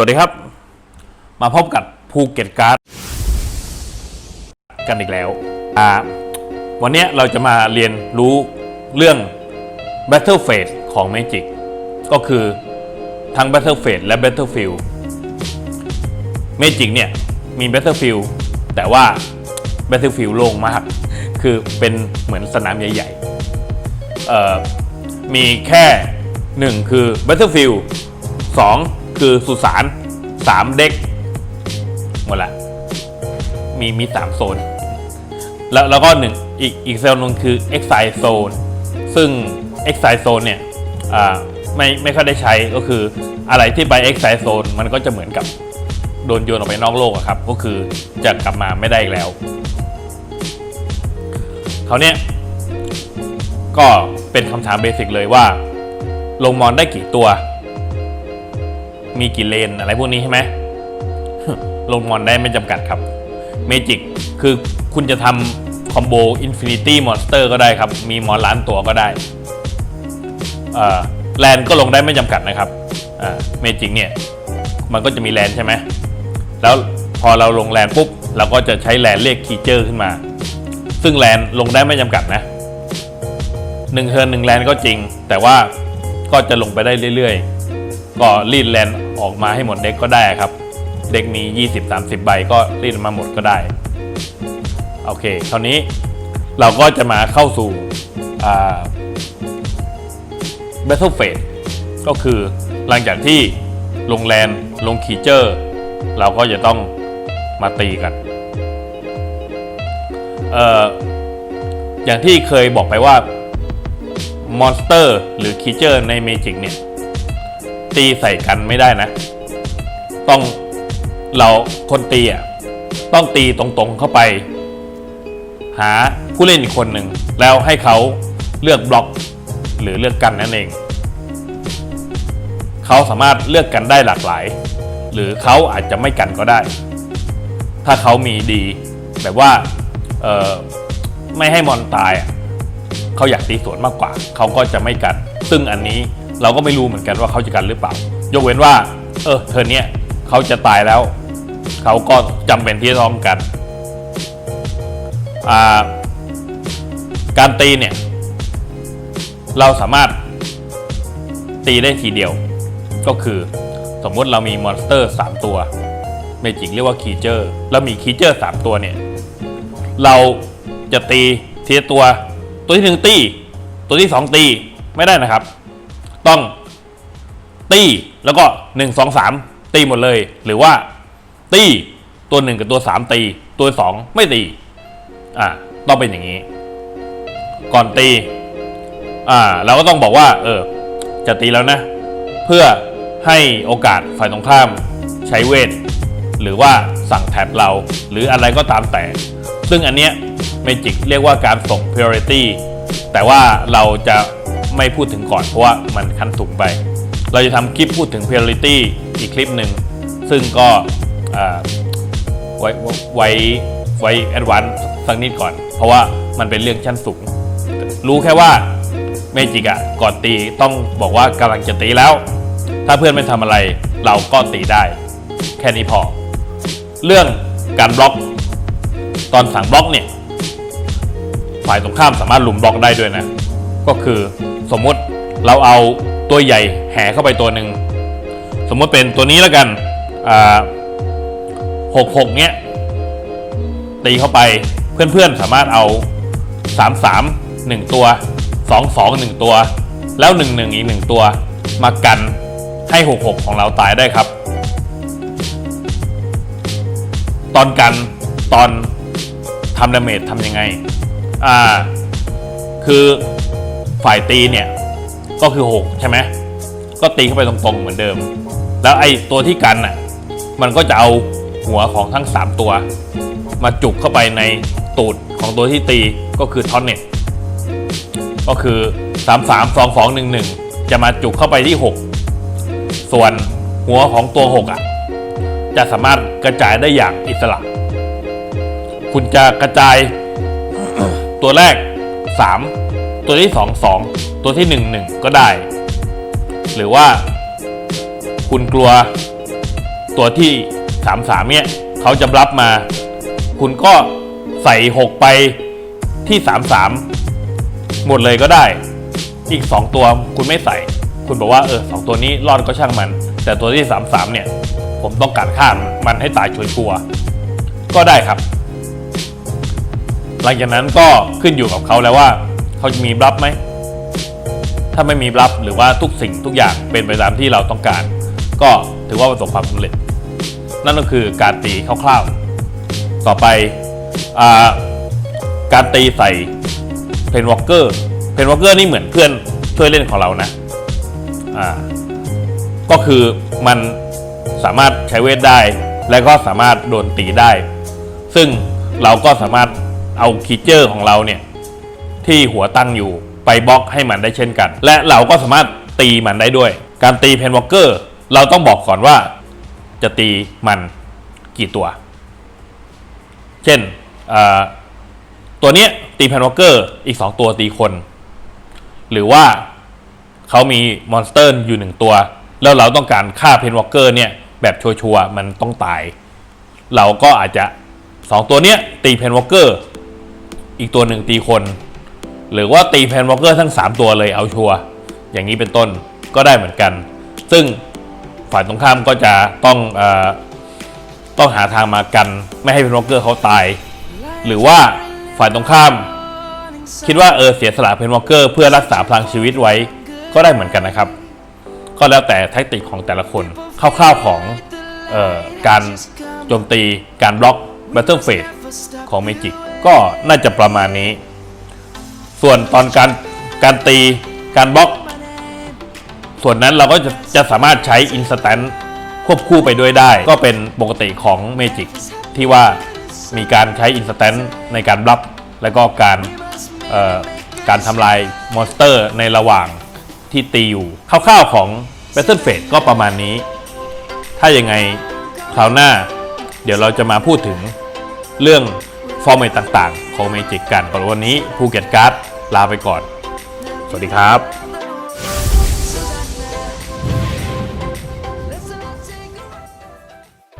สวัสดีครับ มาพบกับภูเก็ตการ์ดกันอีกแล้ววันนี้เราจะมาเรียนรู้เรื่อง Battle Phase ของ Magic ก็คือทั้ง Battle Phase และ Battlefield Magic เนี่ย มี Battlefield แต่ว่า Battlefield โล่งมาก คือเป็นเหมือนสนามใหญ่ๆเอ่อมีแค่ 1 คือ Battlefield 2 คือสุสาน3เด็กหมดละมีมี3โซน แล้วแล้วก็หนึ่งอีกอีกโซนนึงคือ Exile Zone ซึ่ง Exile Zone เนี่ยไม่ไม่ค่อยได้ใช้ก็คืออะไรที่ไป Exile Zone มันก็จะเหมือนกับโดนโยนออกไปนอกโลกครับ ก็คือจะกลับมาไม่ได้อีกแล้วเขาวเนี่ยก็เป็นคำถามเบสิกเลยว่า ลงมอนได้กี่ตัว มีกี่เลนอะไรพวกนี้ใช่ไหมลงมอนได้ไม่จำกัดครับเมจิกคือคุณจะทำคอมโบอินฟินิตี้มอนสเตอร์ก็ได้ครับ มีมอนล้านตัวก็ได้แลนก็ลงได้ไม่จำกัดนะครับเมจิกเนี่ยมันก็จะมีแลนใช่ไหมแล้วพอเราลงแลนปุ๊บ เราก็จะใช้แลนเรียกคีเจอร์ขึ้นมา ซึ่งแลนลงได้ไม่จำกัดนะหนึ่งเทิร์นหนึ่งแลนก็จริง แต่ว่าก็จะลงไปได้เรื่อยๆ ก็รีดแลน ออกมาให้หมดเด็กก็ได้ครับ เด็กมี 20-30 ใบก็รีดมาหมดก็ได้ โอเคคราวนี้เราก็จะมาเข้าสู่า Battle Phase ก็คือหลังจากที่ลงแลนลงคีเจอร์ เราก็จะต้องมาตีกันเอ่ออย่างที่เคยบอกไปว่ามอนสเตอร์หรือคีเจอร์ในเมจิกเนี่ย ตีใส่กันไม่ได้นะ ต้องเราคนตีอะต้องตีตรงๆเข้าไป หาผู้เล่นอีกคนหนึ่งแล้วให้เขาเลือกบล็อกหรือเลือกกันนั่นเอง เขาสามารถเลือกกันได้หลากหลาย หรือเขาอาจจะไม่กันก็ได้ ถ้าเขามีดีแบบว่าไม่ให้มอนตายเขาอยากตีสวนมากกว่า เขาก็จะไม่กันซึ่งอันนี้ เราก็ไม่รู้เหมือนกันว่าเขาจะกันหรือเปล่า ยกเว้นว่า เออเธอเนี้ยเขาจะตายแล้ว เขาก็จำเป็นที่จะต้องกันาการตีเนี่ย เราสามารถตีได้ทีเดียว ก็คือสมมติเรามีมอนสเตอร์ 3 ตัวเมจิกเรียกว่าคีเจอร์แล้วมีคีเจอร์ 3 ตัวเนี่ย เราจะตีทีตัว ตัวที่หนึ่งตี ตัวที่สองตี ไม่ได้นะครับ ต้องตีแล้วก็หนึ่งสองสามตีหมดเลย หรือว่าตีตัวหนึ่งกับตัวสามตี ตัวสองไม่ตีอ่าต้องเป็นอย่างนี้ ก่อนตีอ่าเราก็ต้องบอกว่า เออ จะตีแล้วนะ เพื่อให้โอกาสฝ่ายตรงข้ามใช้เวท หรือว่าสั่งแท็บเรา หรืออะไรก็ตามแต่ ซึ่งอันเนี้ยเมจิกเรียกว่าการส่ง priority แต่ว่าเราจะ ไม่พูดถึงก่อนเพราะว่ามันขั้นสูงไป เราจะทำคลิปพูดถึง priority อีกคลิปหนึ่ง ซึ่งก็ไว้ไว้ไว้แอดวานซ์สักนิดก่อน เพราะว่ามันเป็นเรื่องชั้นสูง รู้แค่ว่าเมจิกอะก่อนตีต้องบอกว่ากำลังจะตีแล้ว ถ้าเพื่อนไม่ทำอะไรเราก็ตีได้ แค่นี้พอ เรื่องการบล็อก ตอนสั่งบล็อกเนี่ย ฝ่ายตรงข้ามสามารถลุมบล็อกได้ด้วยนะ ก็คือสมมุติเราเอาตัวใหญ่แห่เข้าไปตัวหนึ่งสมมติเป็นตัวนี้แล้วกันหกหกเนี้ยตีเข้าไปเพื่อนๆสามารถเอา 3 3 1 ตัว 2 2 1 ตัว แล้ว 1 1 อีก 1 ตัว มากันให้ 6 6 ของเราตายได้ครับ ตอนกันตอนทำดาเมจทำยังไง อ่า คือ ฝ่ายตีเนี่ยก็คือ 6 ใช่ไหมก็ตีเข้าไปตรงๆเหมือนเดิม แล้วไอ้ตัวที่กันน่ะมันก็จะเอาหัวของทั้ง 3 ตัว มาจุกเข้าไปในตูดของตัวที่ตีก็คือทอนเน็ตก็คือ 3 3 2 2 1 1 จะมาจุกเข้าไปที่ 6 ส่วนหัวของตัว 6 อะ จะสามารถกระจายได้อย่างอิสระ คุณจะกระจายตัวแรก 3 ตัวที่ 2 2 ตัวที่ 1 1 ก็ได้ หรือว่า คุณกลัวตัวที่ 33 เนี่ยเขาจะรับมา คุณก็ใส่ 6 ไปที่ 33 หมดเลยก็ได้ อีก 2 ตัวคุณไม่ใส่ คุณบอกว่าเออสองตัวนี้รอดก็ช่างมัน แต่ตัวที่ 33 เนี่ย ผมต้องการฆ่ามันให้ตายชัวร์ๆก็ได้ครับ หลังจากนั้นก็ขึ้นอยู่กับเขาแล้วว่า เขาจะมีบลัฟไหม ถ้าไม่มีบลัฟหรือว่าทุกสิ่งทุกอย่างเป็นไปตามที่เราต้องการ ก็ถือว่าประสบความสำเร็จ นั่นก็คือการตีคร่าวๆ ต่อไปอาการตีใส่เพนวอลเกอร์เพนวอลเกอร์นี่เหมือนเพื่อนช่วยเล่นของเรานะอ่าก็คือมันสามารถใช้เวทได้ และก็สามารถโดนตีได้ ซึ่งเราก็สามารถเอาคีเจอร์ของเราเนี่ย ที่หัวตั้งอยู่ไปบล็อกให้มันได้เช่นกัน และเราก็สามารถตีมันได้ด้วย การตีเพนวอลเกอร์เราต้องบอกก่อนว่าจะตีมันกี่ตัว เช่นตัวเนี้ยตีเพนวอลเกอร์อีก 2 ตัวตีคน หรือว่าเขามีมอนสเตอร์อยู่หนึ่งตัว แล้วเราต้องการฆ่าเพนวอลเกอร์เนี่ยแบบชัวร์ๆมันต้องตาย เราก็อาจจะ 2 ตัวเนี้ยตีเพนวอลเกอร์อีกตัวหนึ่งตีคน หรือว่าตีแพนวอลเกอร์ทั้ง 3 ตัวเลยเอาชัวร์อย่างนี้เป็นต้นก็ได้เหมือนกัน ซึ่งฝ่ายตรงข้ามก็จะต้องอต้องหาทางมากัน ไม่ให้แพนวอลเกอร์เขาตาย หรือว่าฝ่ายตรงข้าม คิดว่าเออเสียสละเพนวอลเกอร์เพื่อรักษาพลังชีวิตไว้ก็ได้เหมือนกันนะครับ ก็แล้วแต่แท็กติกของแต่ละคนคร่าวๆของออการโจมตีการบล็อก Battle Phase ของเมจิกก็น่าจะประมาณนี้ ส่วนตอนการการตีการบล็อก ส่วนนั้นเราก็จะจะสามารถใช้อินสแตนควบคู่ไปด้วยได้ ก็เป็นปกติของเมจิกที่ว่ามีการใช้อินสแตนในการบล็อกแล้วก็การเอ่อการทำลายมอนสเตอร์ในระหว่างที่ตีอยู่คร่าวๆของ Battle Phase ก็ประมาณนี้ ถ้าอยังไงคราวหน้า เดี๋ยวเราจะมาพูดถึงเรื่อง ฟอร์เมตต่างๆ ของเมจิกกันสำหรับวันนี้ภูเก็ตการ์ดลาไปก่อน สวัสดีครับ